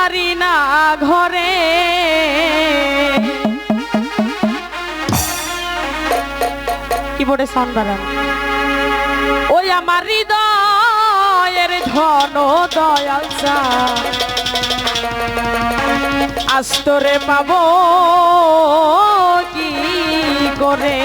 পারি না ঘরে। কি বলে বাড়ান ওই আমার হৃদয়ের ধন দয়াল আস্তরে পাবো কি করে?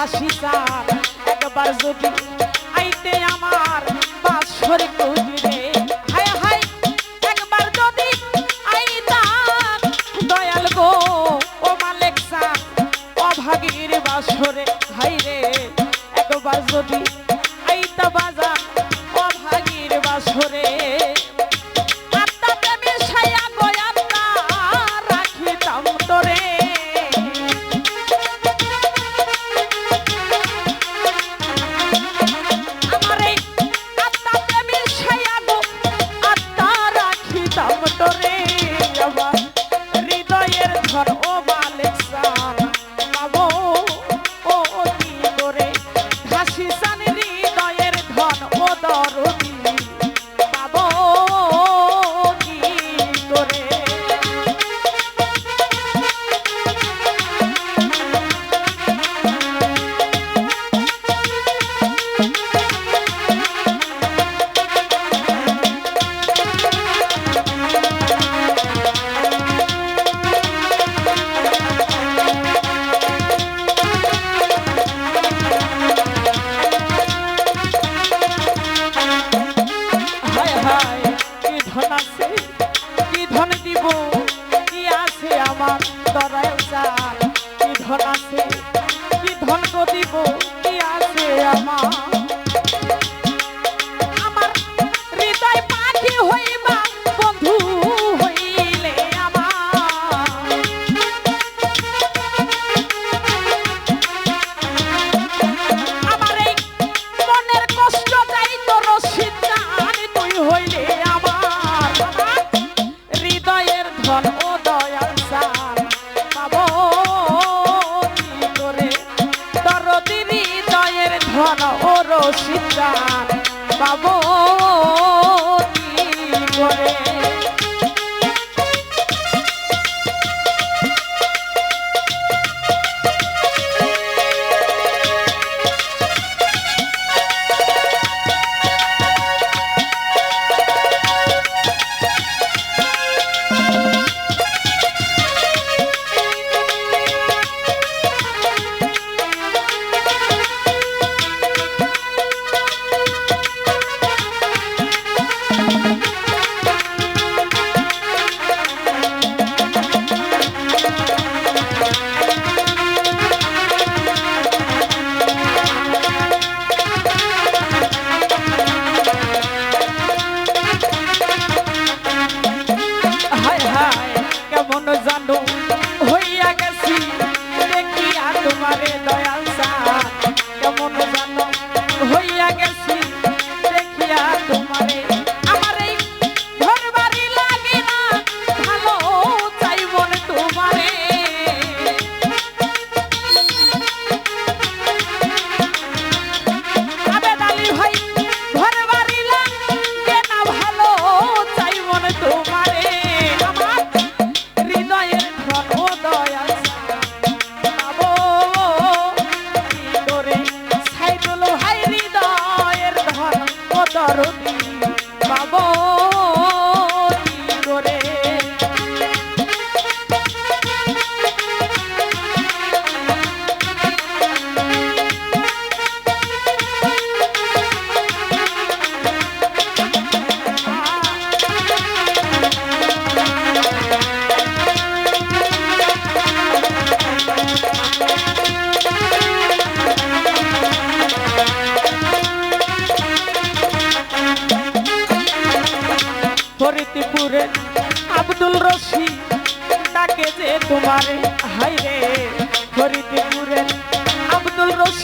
আশিসার তার একবার যদি আইতে আমার বাসরে কবি Yeah, man. কেমন জানো তরণী বাবা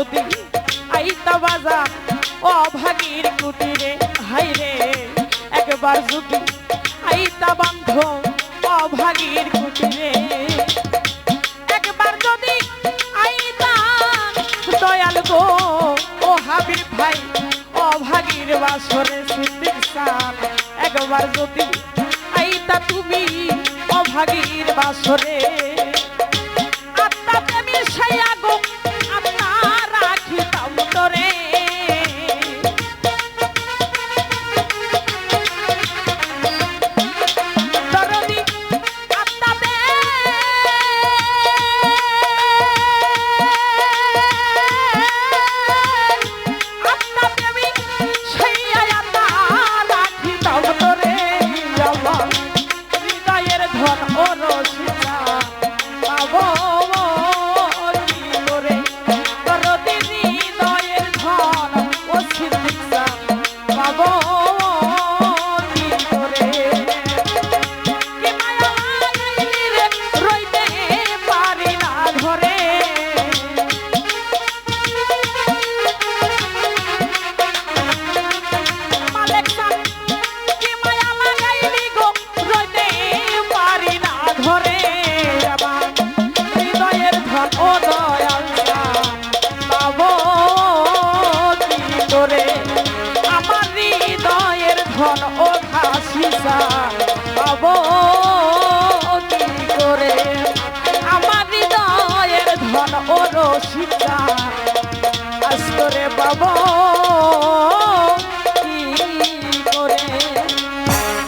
যদি আইতা বাজা অভাগীর কুটিরে, হাইরে, একবার যদি আইতা বান্ধ অভাগীর কুটিরে। একবার যদি আইতা দয়াল গো, ও হাবির ভাই অভাগীর বাসরে সিদ্দিক সান একবার যদি আইতা তুমি অভাগীর বাসরে।